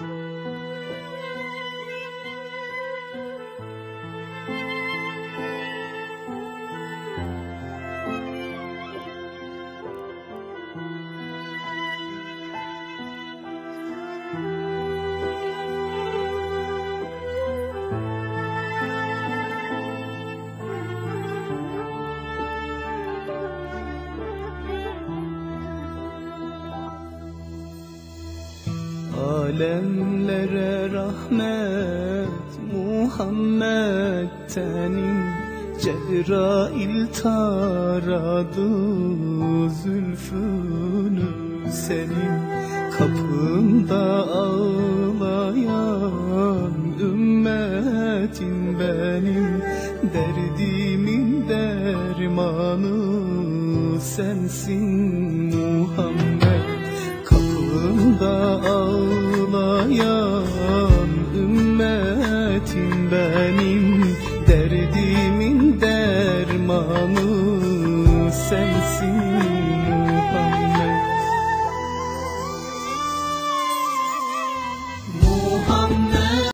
う Alemlere rahmet Muhammed'tenin Cebrail taradı zülfünü senin. Kapında ağlayan ümmetin benim. Derdimin dermanı sensin Muhammed. Kapında ağlayan ümmetin benim Derdimin dermanı sensin